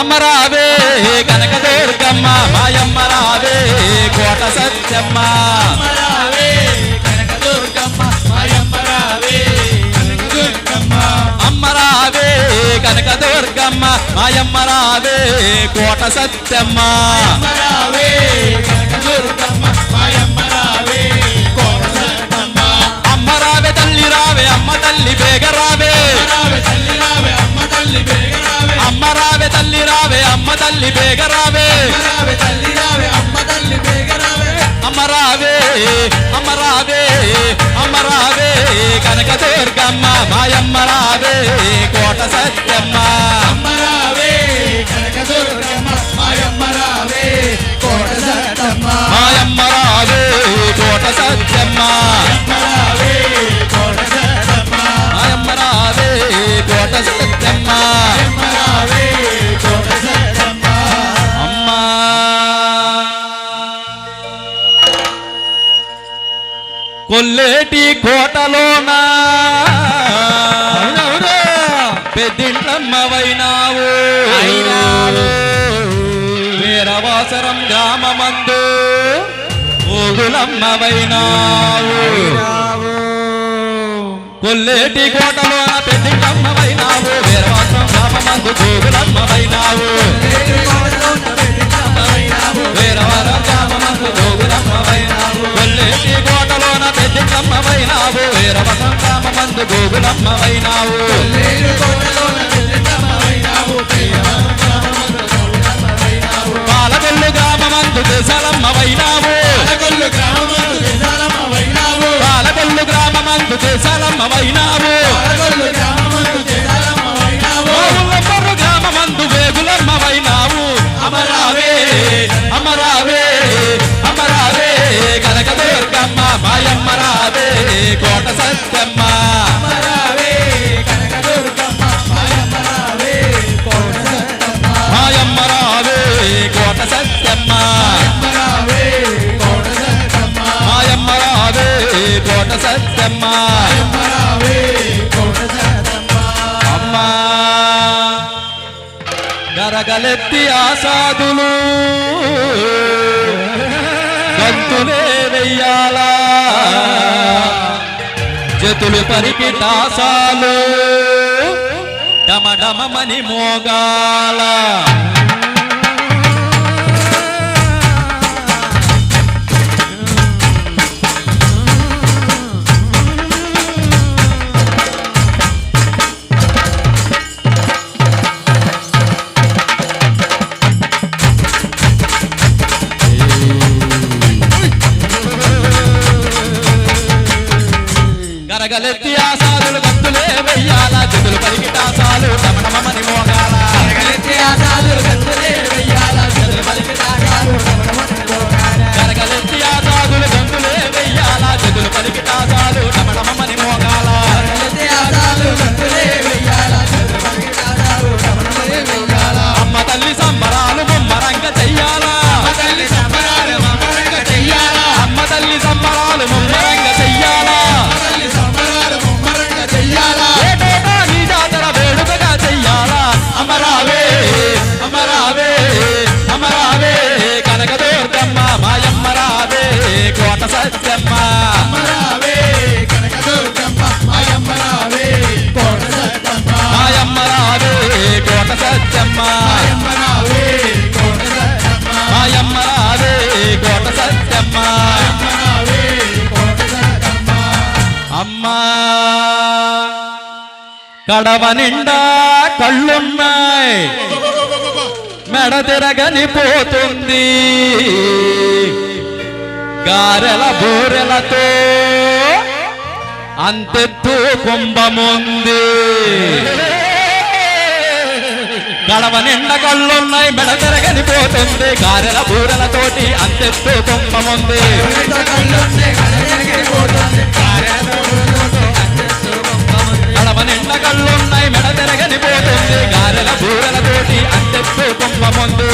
అమ్మరావే కనకదుర్గమ్మ మాయమ్మ రావే కోట సత్యమ్మ. అమ్మరావే మాయమ్మరావే అమ్మరావే కనకదుర్గమ్మ మాయమ్మ రావే కోట సత్యమ్మ. అమ్మరావే మాయమ్మరావే తల్లి రావే అమ్మ తల్లి బేగరావే రావే. మాయమ్మ రావే కోట సత్యమ్మ. మాయమ్మ రావే కోట సత్యమ్మ. మాయమ్మ రావే కోట సత్యమ్మ. కొల్లేటి కోటలోనా శరవాసరం గ్రామమందు ఓగులమ్మవైనావు. కొల్లేటి కోటలో పెద్దింట్లమ్మవైనావు వీరవాసరం గ్రామమందు గోగులమ్మవైనావు వీరవరం గ్రామమందు గోగులమ్మవైనావు కొల్లేటి కోటలోన పెద్దింట్లమ్మవైనావు వీరవసం గ్రామమందు గోగులమ్మవైనావు కోట సత్యమ్మ. అమ్మా. గరగలెత్తి ఆసాదులు. గంతులే వెయ్యాలా. జతులు పరికి తాసాలు డమడమని మోగాల. కడవ నిండా కళ్ళున్నాయి. మెడ తిరగని పోతుంది. గారెల బూరెలతో అంతెత్తు కుంభముంది. గడవ నిండా కళ్ళున్నాయి మెడ తిరగని పోతుంది. గారెల బూరెలతోటి అంతెత్తు కుంభముంది. అంతెత్తు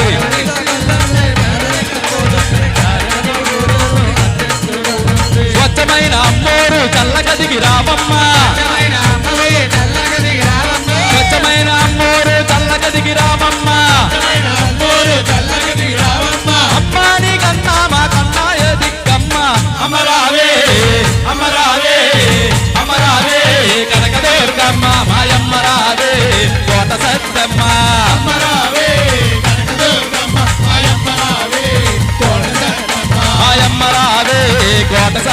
స్వచ్ఛమైన అమ్మోరు చల్లగదిగి స్వచ్ఛమైన అమ్మోరు చల్లగదిగి రామమ్మ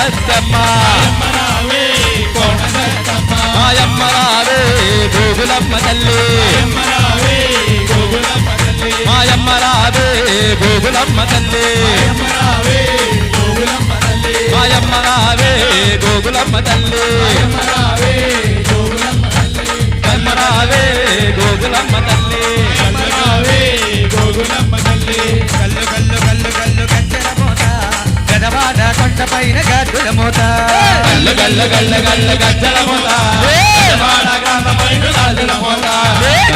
సత్తమ్మ మాయమ్మ రావే గోగులమ్మ తల్లి మాయమ్మ రావే గోగులమ్మ తల్లి మాయమ్మ రావే గోగులమ్మ తల్లి పైన గద్దుల మోత. గల్లు గల్లు గల్లు గల్లు గజ్జల మోత. వాడ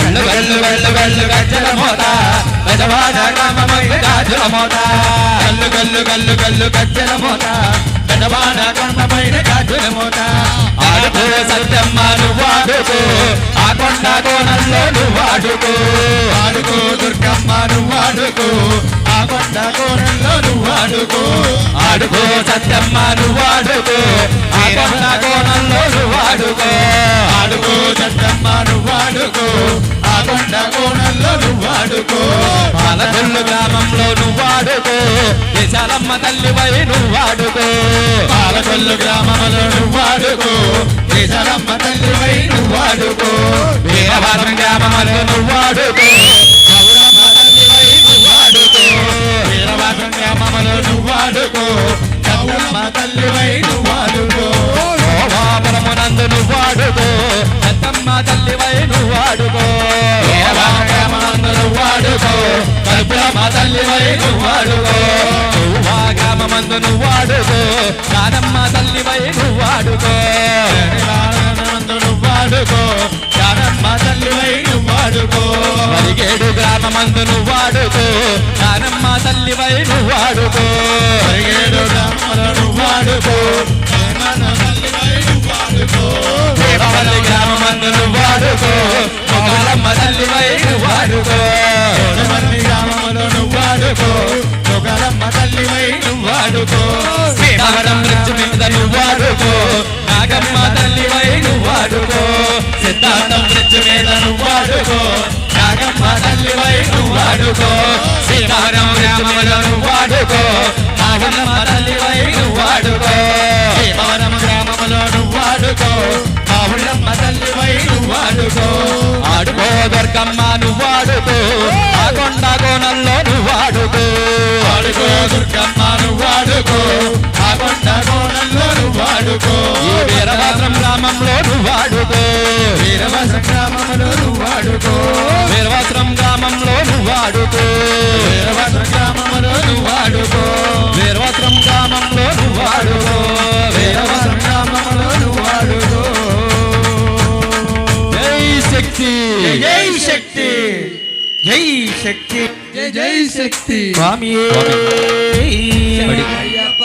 గల్లు గల్లు గల్లు గల్లు మోత. పెదవాడ మోత. గల్లు గల్లు గల్లు గల్లు గజ్జల మోత. పెదవాడ మోత. ఆడుకో సత్యమ్మ నువ్వు ఆడుకో. ఆ కొండ కోణంలో నువ్వు ఆడుకో. ఆడుకో దుర్గమ్మ నువ్వు ఆడుకో. ఆ కొండ కోణంలో నువ్వు ఆడుకో. వాడుకో సత్యమ్మ నువ్వు ఆడుకో ఆ కొండ కోణంలో నువ్వు ఆడుకో ఆడుకో చట్టమ్మ నువ్వు ఆ కొండ కోణంలో నువ్వు వాడుకో. పాలకొల్లు గ్రామంలో నువ్వు ఆడుకో విశాలమ్మ తల్లివై నువ్వు వాడుకో. పాలకొల్లు గ్రామంలో నువ్వు విశాలమ్మ తల్లి వైను నువ్వు ఆడుకో వీరవరం గ్రామంలో నువ్వు నందు నువ్వు ఆడుకో కానమ్మ తల్లివై నువ్వు ఆడుకో వీరవాసమందు నువ్వు ఆడుకో జానమ్మ తల్లివై నువ్వు ఆడుకో వరిగేడు గ్రామమందు నువ్వు ఆడుకో కానమ్మ తల్లివై నువ్వు ఆడుకో పరిగేడు గ్రామంలో నువ్వు వాడుకో. జయమాన దేవపల్లి గ్రామమందు నువ్వు మొగలమ్మ తల్లివై నువ్వు గ్రామంలో నువ్వు వాడుకో. తల్లివై నువ్వు ఆడుకో బ్రిడ్జ్ మీద నువ్వు ఆడుకో నాగమ్మ తల్లివై నువ్వు ఆడుకో సిద్ధాంతం బ్రిడ్జ్ మీద నువ్వు ఆడుకో నాగమ్మ తల్లివై నువ్వు ఆడుకో సీతావరం గ్రామంలో నువ్వు ఆడుకో నాగమ్మ తల్లివై నువ్వు ఆడుకో భీమవరం గ్రామంలో నువ్వు ఆడుకో మావుళ్ళమ్మ తల్లివై నువ్వు ఆడుకో ఆడుకో దుర్గమ్మ నువ్వు ఆడుకో ఆ కొండ కోణంలో నువ్వు ఆడుకో దుర్గమ్మ నువ్వు ఆడుకో ఆ కొండ కోణంలో నువ్వు ఆడుకో ఈ వీరభద్రం గ్రామంలో నువ్వు ఆడుకో వీరవస గ్రామంలో నువ్వు ఆడుకో వీరభద్రం గ్రామంలో నువ్వు ఆడుకో వీరవస గ్రామంలో నువ్వు ఆడుకో వీరభద్రం గ్రామంలో నువ్వు ఆడుకో వీరవస గ్రామంలో నువ్వు జై శక్తి. జై శక్తి. జై శక్తి. జై జై శక్తి స్వామి స్వామి. అయ్యప్ప